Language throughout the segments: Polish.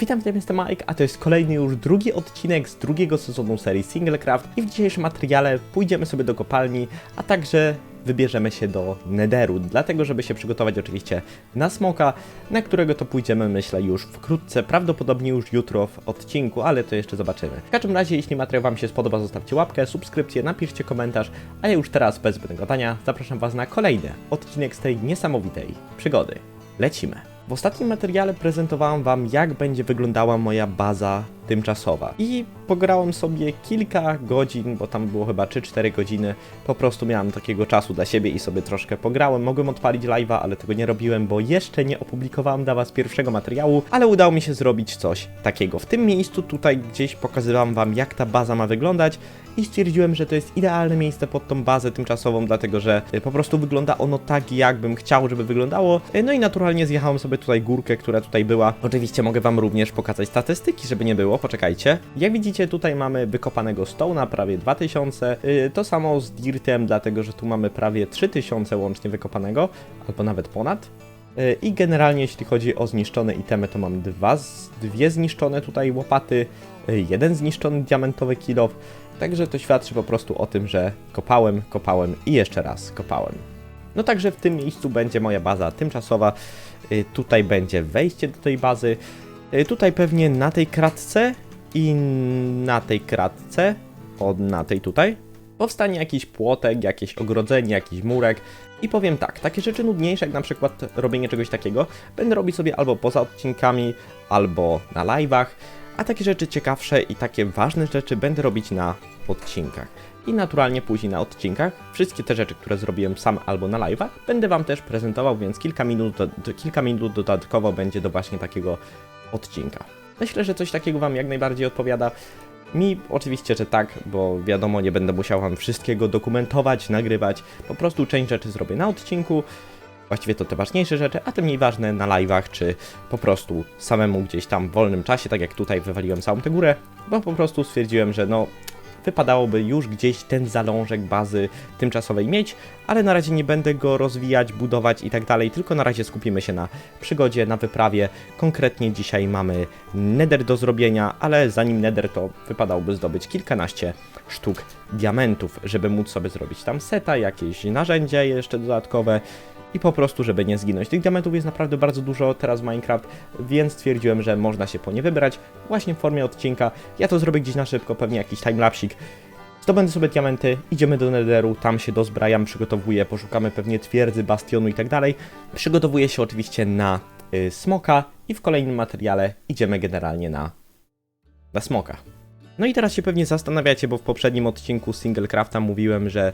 Witam, witam, jestem Mike, a to jest kolejny już drugi odcinek z drugiego sezonu serii Singlecraft i w dzisiejszym materiale pójdziemy sobie do kopalni, a także wybierzemy się do Netheru, dlatego żeby się przygotować oczywiście na smoka, na którego to pójdziemy myślę już wkrótce, prawdopodobnie już jutro w odcinku, ale to jeszcze zobaczymy. W każdym razie, jeśli materiał Wam się spodoba, zostawcie łapkę, subskrypcję, napiszcie komentarz, a ja już teraz bez zbędnego gadania zapraszam Was na kolejny odcinek z tej niesamowitej przygody. Lecimy. W ostatnim materiale prezentowałem Wam, jak będzie wyglądała moja baza tymczasowa. I pograłem sobie kilka godzin, bo tam było chyba 3-4 godziny. Po prostu miałem takiego czasu dla siebie i sobie troszkę pograłem. Mogłem odpalić live'a, ale tego nie robiłem, bo jeszcze nie opublikowałem dla Was pierwszego materiału, ale udało mi się zrobić coś takiego. W tym miejscu tutaj gdzieś pokazywałem Wam, jak ta baza ma wyglądać i stwierdziłem, że to jest idealne miejsce pod tą bazę tymczasową, dlatego że y, po prostu wygląda ono tak, jakbym chciał, żeby wyglądało. Y, No i naturalnie zjechałem sobie tutaj górkę, która tutaj była. Oczywiście mogę Wam również pokazać statystyki, żeby nie było, poczekajcie. Jak widzicie, tutaj mamy wykopanego stone'a, prawie 2000. Y, To samo z dirtem, dlatego że tu mamy prawie 3000 łącznie wykopanego, albo nawet ponad. Y, I generalnie jeśli chodzi o zniszczone itemy, to mam dwa, dwie zniszczone tutaj łopaty, y, jeden zniszczony diamentowy kilof, także to świadczy po prostu o tym, że kopałem, kopałem i jeszcze raz kopałem. No także w tym miejscu będzie moja baza tymczasowa, tutaj będzie wejście do tej bazy, tutaj pewnie na tej kratce i na tej kratce, od na tej tutaj, powstanie jakiś płotek, jakieś ogrodzenie, jakiś murek. I powiem tak, takie rzeczy nudniejsze, jak na przykład robienie czegoś takiego, będę robić sobie albo poza odcinkami, albo na live'ach, a takie rzeczy ciekawsze i takie ważne rzeczy będę robić na odcinkach. I naturalnie później na odcinkach wszystkie te rzeczy, które zrobiłem sam albo na live'ach, będę Wam też prezentował, więc kilka minut, kilka minut dodatkowo będzie do właśnie takiego odcinka. Myślę, że coś takiego Wam jak najbardziej odpowiada. Mi oczywiście, że tak, bo wiadomo, nie będę musiał Wam wszystkiego dokumentować, nagrywać. Po prostu część rzeczy zrobię na odcinku, właściwie to te ważniejsze rzeczy, a te mniej ważne na live'ach, czy po prostu samemu gdzieś tam w wolnym czasie, tak jak tutaj wywaliłem całą tę górę, bo po prostu stwierdziłem, że no wypadałoby już gdzieś ten zalążek bazy tymczasowej mieć, ale na razie nie będę go rozwijać, budować i tak dalej, tylko na razie skupimy się na przygodzie, na wyprawie. Konkretnie dzisiaj mamy nether do zrobienia, ale zanim nether to wypadałoby zdobyć kilkanaście sztuk diamentów, żeby móc sobie zrobić tam seta, jakieś narzędzia jeszcze dodatkowe i po prostu, żeby nie zginąć. Tych diamentów jest naprawdę bardzo dużo teraz w Minecraft, więc stwierdziłem, że można się po nie wybrać właśnie w formie odcinka. Ja to zrobię gdzieś na szybko, pewnie jakiś timelapsik. Zdobędę sobie diamenty, idziemy do Netheru, tam się dozbrajam, przygotowuję, poszukamy pewnie twierdzy, bastionu i tak dalej. Przygotowuję się oczywiście na y, smoka i w kolejnym materiale idziemy generalnie na, na smoka. No i teraz się pewnie zastanawiacie, bo w poprzednim odcinku Singlecrafta mówiłem, że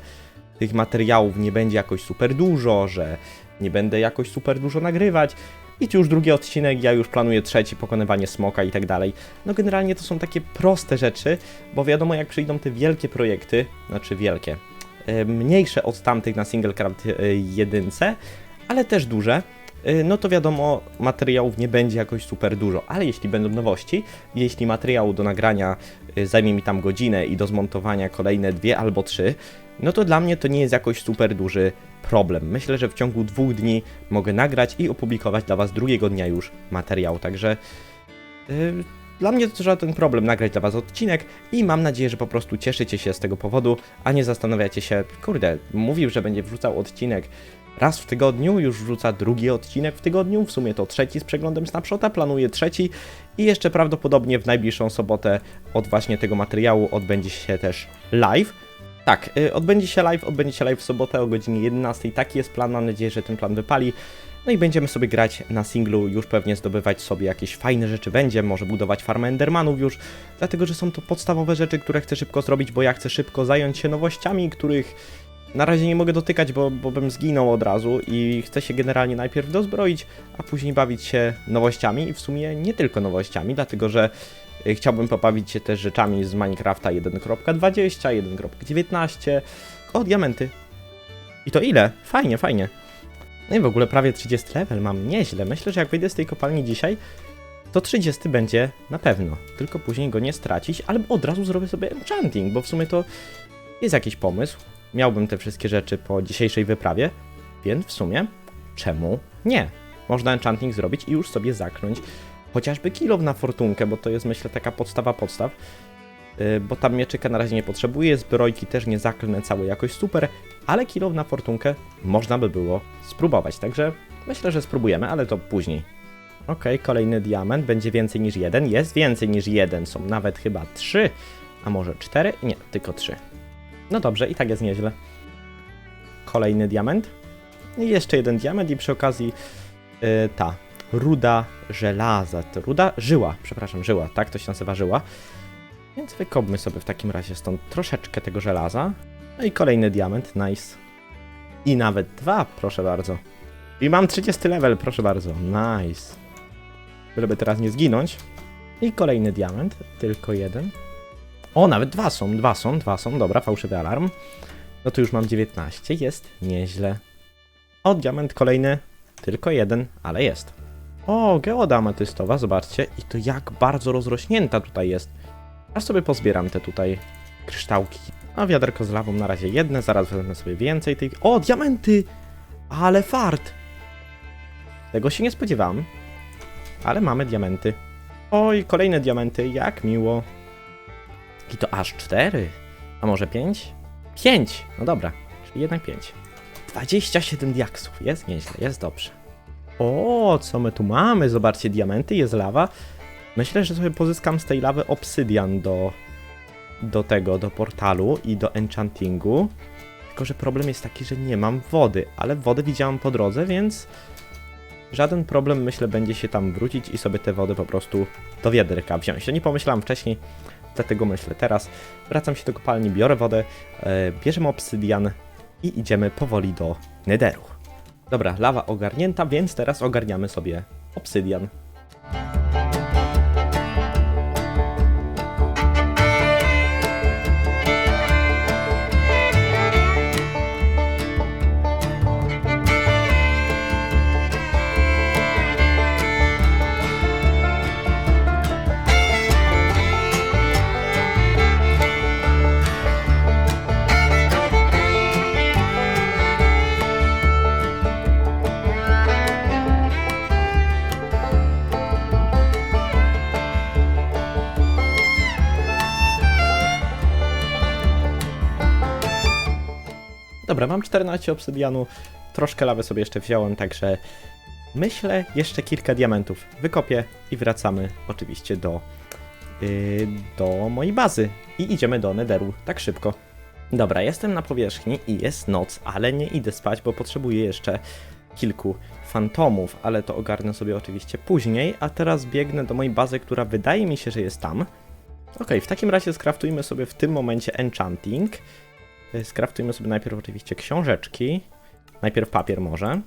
tych materiałów nie będzie jakoś super dużo, że nie będę jakoś super dużo nagrywać. I tu już drugi odcinek, ja już planuję trzeci, pokonywanie smoka i tak dalej. No generalnie to są takie proste rzeczy, bo wiadomo jak przyjdą te wielkie projekty, znaczy wielkie, e, mniejsze od tamtych na Singlecraft e, jedynce, ale też duże, no to wiadomo, materiałów nie będzie jakoś super dużo, ale jeśli będą nowości, jeśli materiału do nagrania e, zajmie mi tam godzinę i do zmontowania kolejne dwie albo trzy, no to dla mnie to nie jest jakoś super duży problem. Myślę, że w ciągu dwóch dni mogę nagrać i opublikować dla Was drugiego dnia już materiał, także yy, dla mnie to żaden problem nagrać dla Was odcinek i mam nadzieję, że po prostu cieszycie się z tego powodu, a nie zastanawiacie się, kurde, mówił, że będzie wrzucał odcinek raz w tygodniu, już wrzuca drugi odcinek w tygodniu, w sumie to trzeci z przeglądem Snapshota, planuję trzeci i jeszcze prawdopodobnie w najbliższą sobotę od właśnie tego materiału odbędzie się też live. Tak, y, odbędzie się live, odbędzie się live w sobotę o godzinie 11. Taki jest plan, mam nadzieję, że ten plan wypali. No i będziemy sobie grać na singlu, już pewnie zdobywać sobie jakieś fajne rzeczy będzie, może budować farmę Endermanów już, dlatego że są to podstawowe rzeczy, które chcę szybko zrobić, bo ja chcę szybko zająć się nowościami, których na razie nie mogę dotykać, bo, bo bym zginął od razu i chcę się generalnie najpierw dozbroić, a później bawić się nowościami i w sumie nie tylko nowościami, dlatego że y, chciałbym pobawić się też rzeczami z Minecrafta 1.20, 1.19. O, diamenty. I to ile? Fajnie, fajnie. No i w ogóle prawie 30 level mam, nieźle. Myślę, że jak wyjdę z tej kopalni dzisiaj, to 30 będzie na pewno. Tylko później go nie stracić, albo od razu zrobię sobie enchanting, bo w sumie to jest jakiś pomysł. Miałbym te wszystkie rzeczy po dzisiejszej wyprawie, więc w sumie czemu nie? Można enchanting zrobić i już sobie zaknąć chociażby kilow na fortunkę, bo to jest myślę taka podstawa podstaw. Yy, bo tam mieczyka na razie nie potrzebuję, zbrojki też nie zaklnę całe jakoś super, ale kilow na fortunkę można by było spróbować, także myślę, że spróbujemy, ale to później. Okej, kolejny diament, będzie więcej niż jeden, jest więcej niż jeden, są nawet chyba trzy, a może cztery? Nie, tylko trzy. No dobrze, i tak jest nieźle. Kolejny diament. I jeszcze jeden diament i przy okazji yy, ta ruda żelaza, to ruda żyła, przepraszam, żyła, tak to się nazywa żyła. Więc wykopmy sobie w takim razie stąd troszeczkę tego żelaza. No i kolejny diament, nice. I nawet dwa, proszę bardzo. I mam 30 level, proszę bardzo, nice. Żeby teraz nie zginąć. I kolejny diament, tylko jeden. O, nawet dwa są, dwa są, dwa są, dobra, fałszywy alarm. No to już mam 19, jest nieźle. O, diament kolejny, tylko jeden, ale jest. O, geoda ametystowa, zobaczcie. I to jak bardzo rozrośnięta tutaj jest. Aż sobie pozbieram te tutaj kryształki. A wiaderko z lawą na razie jedne, zaraz wezmę sobie więcej tych. O, diamenty! Ale fart! Tego się nie spodziewałem. Ale mamy diamenty. Oj, kolejne diamenty, jak miło. I to aż cztery. A może pięć? Pięć! No dobra, czyli jednak pięć. 27 diaksów, jest nieźle, jest dobrze. O, co my tu mamy? Zobaczcie, diamenty, jest lawa. Myślę, że sobie pozyskam z tej lawy obsydian do, do tego, do portalu i do enchantingu. Tylko, że problem jest taki, że nie mam wody, ale wodę widziałam po drodze, więc żaden problem, myślę, będzie się tam wrócić i sobie tę wodę po prostu do wiaderka wziąć. To nie pomyślałam wcześniej, dlatego myślę teraz. Wracam się do kopalni, biorę wodę, e, bierzemy obsydian i idziemy powoli do nederu. Dobra, lawa ogarnięta, więc teraz ogarniamy sobie obsydian. Mam 14 obsydianu, troszkę lawy sobie jeszcze wziąłem, także myślę jeszcze kilka diamentów wykopię i wracamy oczywiście do, yy, do mojej bazy i idziemy do Netheru tak szybko. Dobra, jestem na powierzchni i jest noc, ale nie idę spać, bo potrzebuję jeszcze kilku fantomów, ale to ogarnę sobie oczywiście później, a teraz biegnę do mojej bazy, która wydaje mi się, że jest tam. Okej, w takim razie skraftujmy sobie w tym momencie enchanting. Y, Skraftujmy sobie najpierw oczywiście książeczki. Najpierw papier może.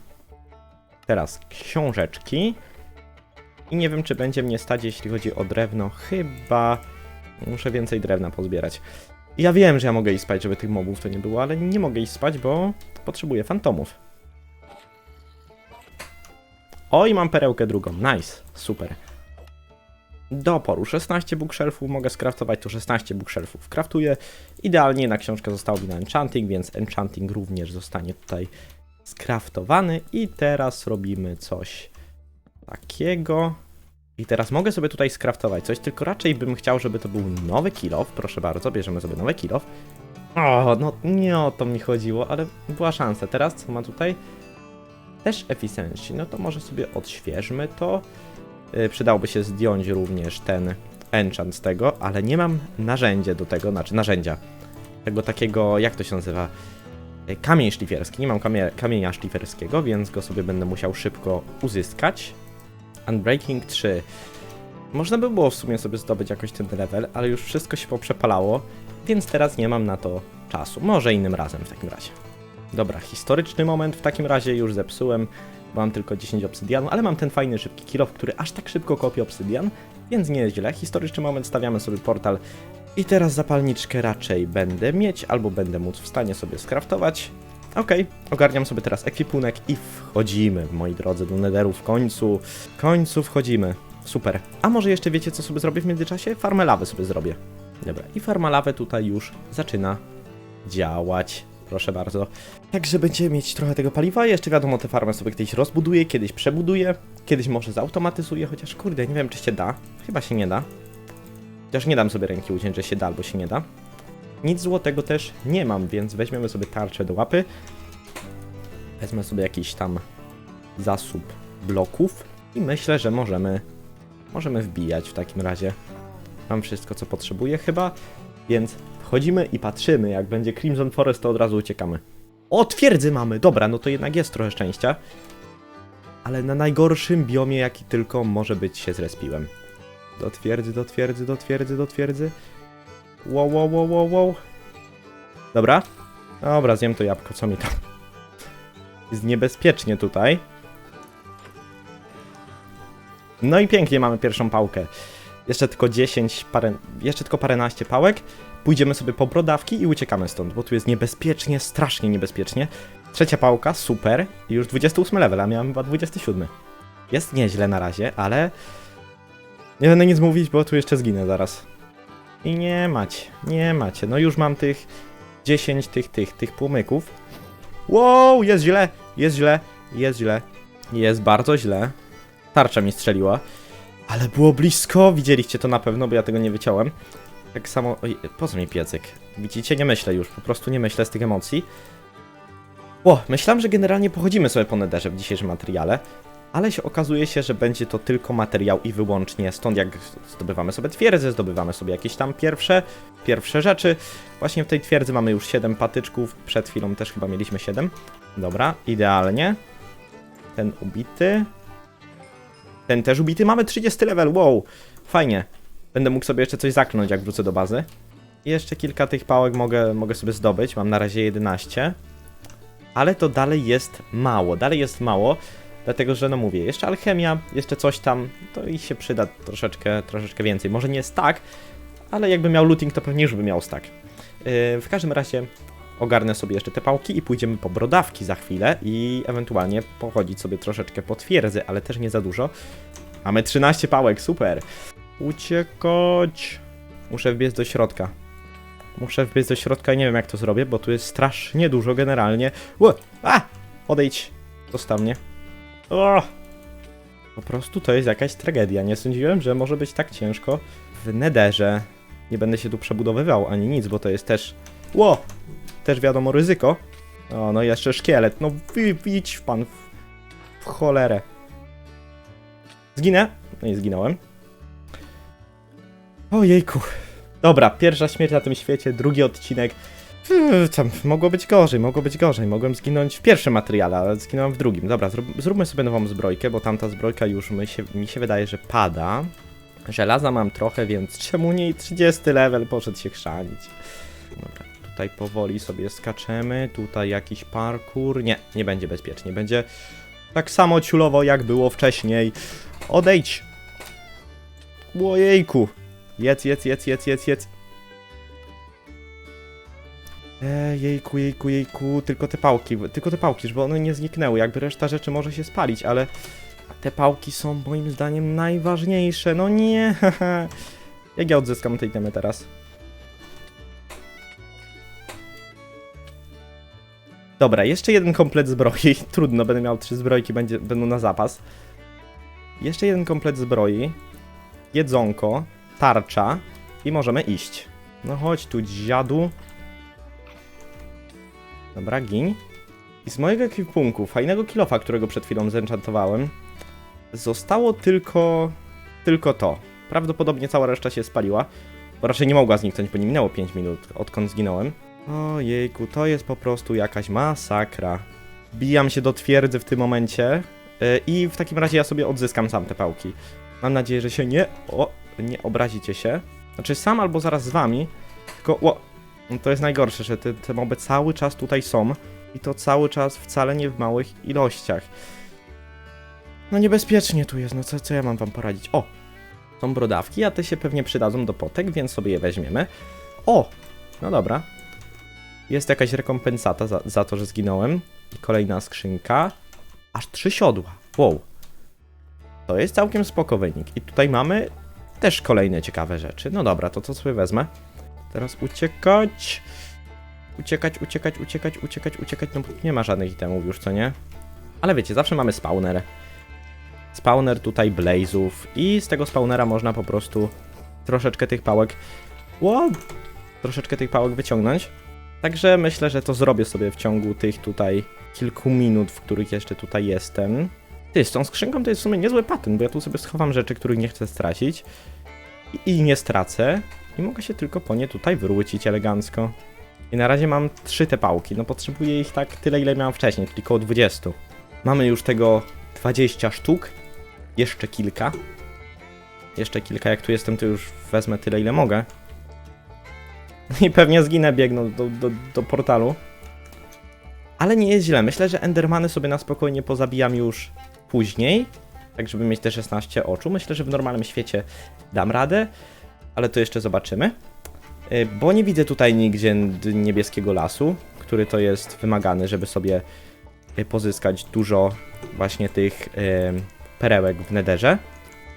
Teraz książeczki. I nie wiem, czy będzie mnie stać, jeśli chodzi o drewno. Chyba muszę więcej drewna pozbierać. Ja wiem, że ja mogę iść spać, żeby tych mobów to nie było, ale nie mogę iść spać, bo potrzebuję fantomów. Oj, mam perełkę drugą. Nice. Super. Do oporu 16 bookshelfów mogę skraftować, to 16 bookshelfów kraftuję. Idealnie na książkę zostało mi na enchanting, więc enchanting również zostanie tutaj skraftowany. I teraz robimy coś takiego. I teraz mogę sobie tutaj skraftować coś, tylko raczej bym chciał, żeby to był nowy kilof. Proszę bardzo, bierzemy sobie nowy kilof. O, no nie o to mi chodziło, ale była szansa. Teraz co ma tutaj? Też efficiency. No to może sobie odświeżmy to. Y, Przydałoby się zdjąć również ten enchant z tego, ale nie mam narzędzia do tego, znaczy narzędzia. Tego takiego, jak to się nazywa? Y, Kamień szlifierski. Nie mam kamie kamienia szliferskiego, więc go sobie będę musiał szybko uzyskać. Unbreaking 3. Można by było w sumie sobie zdobyć jakoś ten level, ale już wszystko się poprzepalało, więc teraz nie mam na to czasu. Może innym razem w takim razie. Dobra, historyczny moment w takim razie już zepsułem. Mam tylko 10 obsydianu, ale mam ten fajny szybki kilof, który aż tak szybko kopie obsydian, więc nie jest źle. Historyczny moment, stawiamy sobie portal i teraz zapalniczkę raczej będę mieć, albo będę móc w stanie sobie skraftować. Okej, ogarniam sobie teraz ekwipunek i wchodzimy, moi drodzy, do Netheru w końcu. W końcu wchodzimy. Super. A może jeszcze wiecie, co sobie zrobię w międzyczasie? Farmę lawy sobie zrobię. Dobra, i farma lawy tutaj już zaczyna działać. Proszę bardzo. Także będziemy mieć trochę tego paliwa. Jeszcze wiadomo, tę farmę sobie kiedyś rozbuduję, kiedyś przebuduję, kiedyś może zautomatyzuję, chociaż kurde, nie wiem czy się da. Chyba się nie da. Chociaż nie dam sobie ręki uciąć, że się da albo się nie da. Nic złotego też nie mam, więc weźmiemy sobie tarczę do łapy. Wezmę sobie jakiś tam zasób bloków i myślę, że możemy możemy wbijać w takim razie. Mam wszystko, co potrzebuję chyba, więc wchodzimy i patrzymy. Jak będzie Crimson Forest, to od razu uciekamy. O, twierdzy mamy! Dobra, no to jednak jest trochę szczęścia. Ale na najgorszym biomie, jaki tylko może być, się zrespiłem. Do twierdzy, do twierdzy, do twierdzy, do twierdzy. Wow, wow, wow, wow, wow. Dobra. Dobra, zjem to jabłko, co mi tam. Jest niebezpiecznie tutaj. No i pięknie mamy pierwszą pałkę. Jeszcze tylko 10, parę, jeszcze tylko paręnaście pałek. Pójdziemy sobie po brodawki i uciekamy stąd, bo tu jest niebezpiecznie, strasznie niebezpiecznie. Trzecia pałka, super. I już 28 level, a miałem chyba 27. Jest nieźle na razie, ale... Nie będę nic mówić, bo tu jeszcze zginę zaraz. I nie macie, nie macie. No już mam tych 10 tych, tych, tych płomyków. Wow, jest źle, jest źle, jest źle. Jest bardzo źle. Tarcza mi strzeliła. Ale było blisko, widzieliście to na pewno, bo ja tego nie wyciąłem. Tak samo... Oj, po co mi piecyk? Widzicie, nie myślę już, po prostu nie myślę z tych emocji. O, myślałem, że generalnie pochodzimy sobie po nederze w dzisiejszym materiale, ale się okazuje się, że będzie to tylko materiał i wyłącznie stąd jak zdobywamy sobie twierdzę, zdobywamy sobie jakieś tam pierwsze, pierwsze rzeczy. Właśnie w tej twierdzy mamy już 7 patyczków, przed chwilą też chyba mieliśmy 7. Dobra, idealnie. Ten ubity. Ten też ubity. Mamy 30 level, wow, fajnie. Będę mógł sobie jeszcze coś zakląć, jak wrócę do bazy. I jeszcze kilka tych pałek mogę, mogę sobie zdobyć, mam na razie 11. Ale to dalej jest mało, dalej jest mało, dlatego że no mówię, jeszcze alchemia, jeszcze coś tam, to i się przyda troszeczkę, troszeczkę więcej. Może nie stack, ale jakby miał looting, to pewnie już by miał stack. Yy, w każdym razie ogarnę sobie jeszcze te pałki i pójdziemy po brodawki za chwilę i ewentualnie pochodzić sobie troszeczkę po twierdzy, ale też nie za dużo. Mamy 13 pałek, super. Uciekać. Muszę wbiec do środka. Muszę wbiec do środka i nie wiem jak to zrobię, bo tu jest strasznie dużo generalnie. Ło! A! Odejdź! Zostaw mnie. O! Po prostu to jest jakaś tragedia. Nie sądziłem, że może być tak ciężko w nederze. Nie będę się tu przebudowywał ani nic, bo to jest też... Ło! Też wiadomo ryzyko. O, no i jeszcze szkielet. No wy, idź pan w, w cholerę. Zginę? No i zginąłem. Ojejku. Dobra, pierwsza śmierć na tym świecie, drugi odcinek. Hmm, Tam mogło być gorzej, mogło być gorzej. Mogłem zginąć w pierwszym materiale, ale zginąłem w drugim. Dobra, zrób, zróbmy sobie nową zbrojkę, bo tamta zbrojka już mi się, mi się wydaje, że pada. Żelaza mam trochę, więc czemu nie 30 level poszedł się chrzanić. Dobra, tutaj powoli sobie skaczemy. Tutaj jakiś parkour. Nie, nie będzie bezpiecznie. Będzie tak samo ciulowo, jak było wcześniej. Odejdź! Ojejku! Jedz, jedz, jedz, jedz, jedz, jedz. Ej, jejku, jejku, jejku, tylko te pałki, tylko te pałki, żeby one nie zniknęły, jakby reszta rzeczy może się spalić, ale te pałki są moim zdaniem najważniejsze, no nie. Jak ja odzyskam tej temy teraz? Dobra, jeszcze jeden komplet zbroi, trudno, będę miał trzy zbrojki, będzie, będą na zapas. Jeszcze jeden komplet zbroi, jedzonko, tarcza i możemy iść. No chodź tu, dziadu. Dobra, gin. I z mojego ekwipunku, fajnego kilofa, którego przed chwilą zenchantowałem, zostało tylko... tylko to. Prawdopodobnie cała reszta się spaliła, bo raczej nie mogła zniknąć, bo nie minęło 5 minut, odkąd zginąłem. Ojejku, to jest po prostu jakaś masakra. Bijam się do twierdzy w tym momencie yy, i w takim razie ja sobie odzyskam sam te pałki. Mam nadzieję, że się nie... O, nie obrazicie się. Znaczy sam albo zaraz z wami, tylko... O, to jest najgorsze, że te, te moby cały czas tutaj są i to cały czas wcale nie w małych ilościach. No niebezpiecznie tu jest, no co, co ja mam wam poradzić? O! Są brodawki, a te się pewnie przydadzą do potek, więc sobie je weźmiemy. O! No dobra. Jest jakaś rekompensata za, za to, że zginąłem. I kolejna skrzynka. Aż trzy siodła. Wow. To jest całkiem spoko wynik. I tutaj mamy też kolejne ciekawe rzeczy. No dobra, to co sobie wezmę? Teraz uciekać. Uciekać, uciekać, uciekać, uciekać, uciekać. No nie ma żadnych itemów już, co nie? Ale wiecie, zawsze mamy spawner. Spawner tutaj blazów i z tego spawnera można po prostu troszeczkę tych pałek... Wow! Troszeczkę tych pałek wyciągnąć. Także myślę, że to zrobię sobie w ciągu tych tutaj kilku minut, w których jeszcze tutaj jestem. Ty, z tą skrzynką to jest w sumie niezły patent, bo ja tu sobie schowam rzeczy, których nie chcę stracić. I, nie stracę. I mogę się tylko po nie tutaj wyrzucić elegancko. I na razie mam trzy te pałki. No potrzebuję ich tak tyle, ile miałem wcześniej, czyli około 20. Mamy już tego 20 sztuk. Jeszcze kilka. Jeszcze kilka, jak tu jestem, to już wezmę tyle, ile mogę. I pewnie zginę biegnąc do, do, do portalu. Ale nie jest źle. Myślę, że Endermany sobie na spokojnie pozabijam już później. Tak, żeby mieć te 16 oczu. Myślę, że w normalnym świecie dam radę. Ale to jeszcze zobaczymy. Y, Bo nie widzę tutaj nigdzie niebieskiego lasu, który to jest wymagany, żeby sobie y, pozyskać dużo właśnie tych y, perełek w nederze.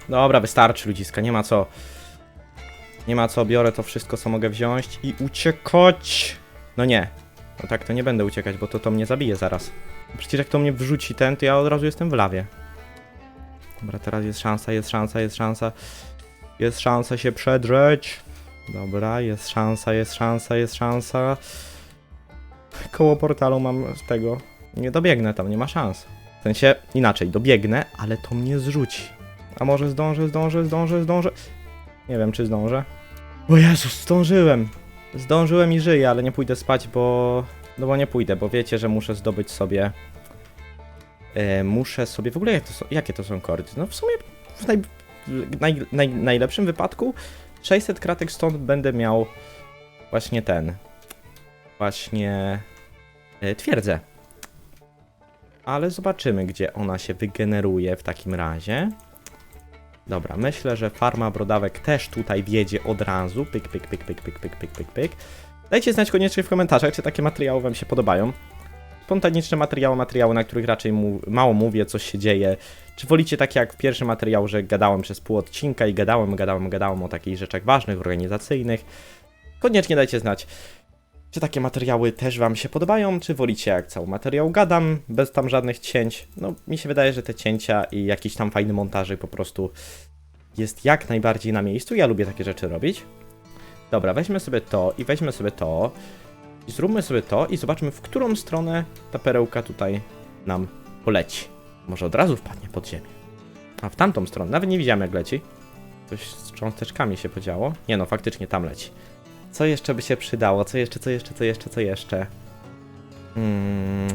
Dobra, wystarczy ludziska, nie ma co. Nie ma co, biorę to wszystko, co mogę wziąć i uciekać. No nie. No tak, to nie będę uciekać, bo to to mnie zabije zaraz. Przecież jak to mnie wrzuci ten, to ja od razu jestem w lawie. Dobra, teraz jest szansa, jest szansa, jest szansa. Jest szansa się przedrzeć. Dobra, jest szansa, jest szansa, jest szansa. Koło portalu mam z tego. Nie dobiegnę tam, nie ma szans. W sensie inaczej, dobiegnę, ale to mnie zrzuci. A może zdążę, zdążę, zdążę, zdążę. Nie wiem, czy zdążę. O Jezus, zdążyłem. Zdążyłem i żyję, ale nie pójdę spać, bo... No bo nie pójdę, bo wiecie, że muszę zdobyć sobie... E, muszę sobie... W ogóle jak to są, jakie to są kordy? No w sumie w naj, naj, naj, najlepszym wypadku 600 kratek stąd będę miał właśnie ten... Właśnie... E, twierdzę. Ale zobaczymy, gdzie ona się wygeneruje w takim razie. Dobra, myślę, że farma brodawek też tutaj wiedzie od razu. Pyk, pyk, pyk, pyk, pyk, pyk, pyk, pyk, pyk. Dajcie znać koniecznie w komentarzach, czy takie materiały wam się podobają. Spontaniczne materiały, materiały, na których raczej mu mało mówię, coś się dzieje. Czy wolicie takie jak w pierwszym materiał, że gadałem przez pół odcinka i gadałem, gadałem, gadałem o takich rzeczach ważnych, organizacyjnych. Koniecznie dajcie znać, czy takie materiały też wam się podobają, czy wolicie jak cały materiał gadam, bez tam żadnych cięć. No, mi się wydaje, że te cięcia i jakiś tam fajny montażyk po prostu jest jak najbardziej na miejscu. Ja lubię takie rzeczy robić. Dobra, weźmy sobie to i weźmy sobie to. I zróbmy sobie to i zobaczmy, w którą stronę ta perełka tutaj nam poleci. Może od razu wpadnie pod ziemię. A w tamtą stronę, nawet nie widziałem jak leci. Coś z cząsteczkami się podziało. Nie no, faktycznie tam leci. Co jeszcze by się przydało? Co jeszcze, co jeszcze, co jeszcze, co jeszcze? Hmm.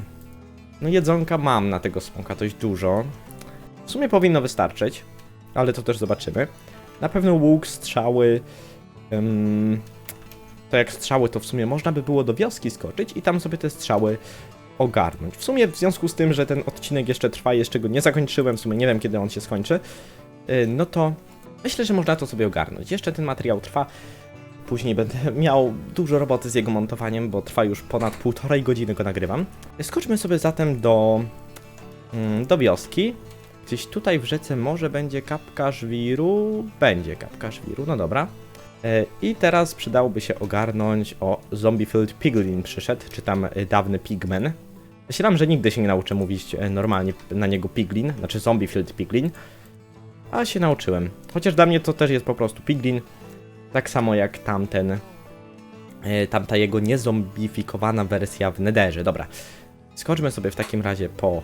No jedzonka mam na tego smoka dość dużo. W sumie powinno wystarczyć, ale to też zobaczymy. Na pewno łuk, strzały. To jak strzały, to w sumie można by było do wioski skoczyć i tam sobie te strzały ogarnąć. W sumie w związku z tym, że ten odcinek jeszcze trwa jeszcze go nie zakończyłem, w sumie nie wiem kiedy on się skończy, yy, no to myślę, że można to sobie ogarnąć. Jeszcze ten materiał trwa. Później będę miał dużo roboty z jego montowaniem, bo trwa już ponad półtorej godziny go nagrywam. Skoczmy sobie zatem do, mm, do wioski. Gdzieś tutaj w rzece może będzie kapka żwiru. Będzie kapka żwiru, no dobra. E, I teraz przydałoby się ogarnąć. O, Zombiefield Piglin przyszedł, czy tam e, dawny Pigman. Myślałem, że nigdy się nie nauczę mówić e, normalnie na niego Piglin, znaczy Zombiefield Piglin. A się nauczyłem. Chociaż dla mnie to też jest po prostu Piglin. Tak samo jak tamten. Tamta jego niezombifikowana wersja w Netherze. Dobra. Skoczmy sobie w takim razie po.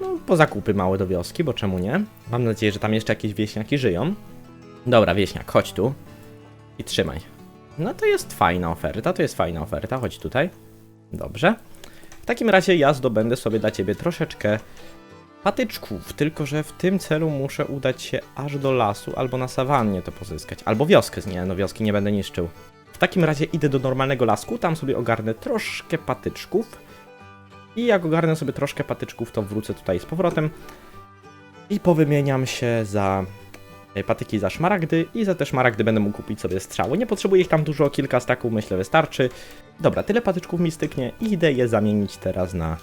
No, po zakupy małe do wioski, bo czemu nie? Mam nadzieję, że tam jeszcze jakieś wieśniaki żyją. Dobra, wieśniak, chodź tu. I trzymaj. No to jest fajna oferta, to jest fajna oferta, chodź tutaj. Dobrze. W takim razie ja zdobędę sobie dla ciebie troszeczkę patyczków, tylko że w tym celu muszę udać się aż do lasu albo na sawannie to pozyskać. Albo wioskę, nie, no wioski nie będę niszczył. W takim razie idę do normalnego lasku, tam sobie ogarnę troszkę patyczków. I jak ogarnę sobie troszkę patyczków, to wrócę tutaj z powrotem. I powymieniam się za patyki za szmaragdy i za te szmaragdy będę mógł kupić sobie strzały. Nie potrzebuję ich tam dużo, kilka staków myślę wystarczy. Dobra, tyle patyczków mi styknie i idę je zamienić teraz na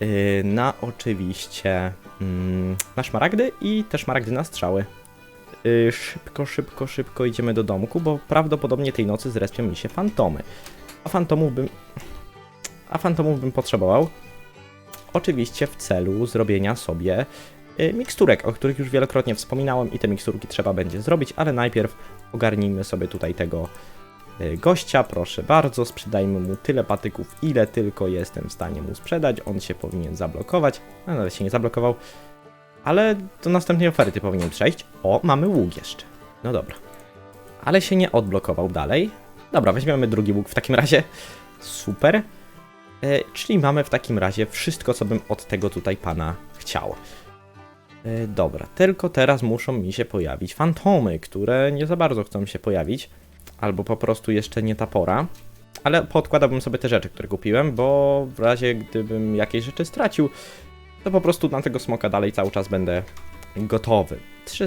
yy, na oczywiście mm, na szmaragdy i te szmaragdy na strzały. Yy, szybko, szybko, szybko idziemy do domku, bo prawdopodobnie tej nocy zrespią mi się fantomy. A fantomów bym... A fantomów bym potrzebował. Oczywiście w celu zrobienia sobie miksturek, o których już wielokrotnie wspominałem i te miksturki trzeba będzie zrobić, ale najpierw ogarnijmy sobie tutaj tego y, gościa, proszę bardzo, sprzedajmy mu tyle patyków, ile tylko jestem w stanie mu sprzedać, on się powinien zablokować, no ale się nie zablokował, ale do następnej oferty powinien przejść. O, mamy łuk jeszcze, no dobra, ale się nie odblokował dalej. Dobra, weźmiemy drugi łuk w takim razie, super. E, czyli mamy w takim razie wszystko, co bym od tego tutaj pana chciał. E, dobra, tylko teraz muszą mi się pojawić fantomy, które nie za bardzo chcą się pojawić, albo po prostu jeszcze nie ta pora. Ale podkładałbym sobie te rzeczy, które kupiłem, bo w razie gdybym jakieś rzeczy stracił, to po prostu na tego smoka dalej cały czas będę gotowy. Trzy,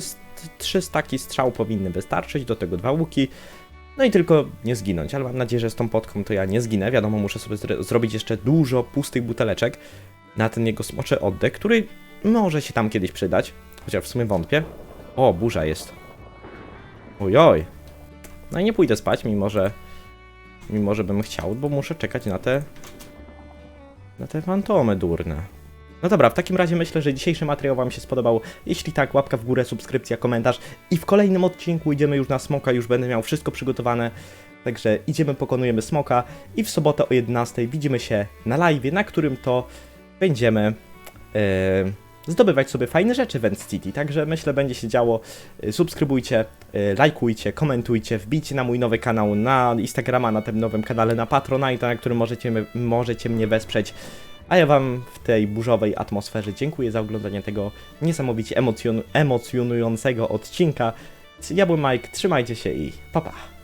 trzy staki strzał powinny wystarczyć, do tego dwa łuki. No i tylko nie zginąć, ale mam nadzieję, że z tą potką to ja nie zginę. Wiadomo, muszę sobie zrobić jeszcze dużo pustych buteleczek na ten jego smoczy oddech, który może się tam kiedyś przydać, chociaż w sumie wątpię. O, burza jest. Ojoj. No i nie pójdę spać, mimo że mimo że bym chciał, bo muszę czekać na te na te fantomy durne. No dobra, w takim razie myślę, że dzisiejszy materiał Wam się spodobał. Jeśli tak, łapka w górę, subskrypcja, komentarz. I w kolejnym odcinku idziemy już na smoka, już będę miał wszystko przygotowane. Także idziemy, pokonujemy smoka i w sobotę o 11 widzimy się na live, na którym to będziemy e, zdobywać sobie fajne rzeczy w End City. Także myślę, będzie się działo. E, Subskrybujcie, e, lajkujcie, komentujcie, wbijcie na mój nowy kanał na Instagrama, na tym nowym kanale na Patronite, na którym możecie, możecie mnie wesprzeć. A ja Wam w tej burzowej atmosferze dziękuję za oglądanie tego niesamowicie emocjon- emocjonującego odcinka. Ja byłem Mike, trzymajcie się i pa pa.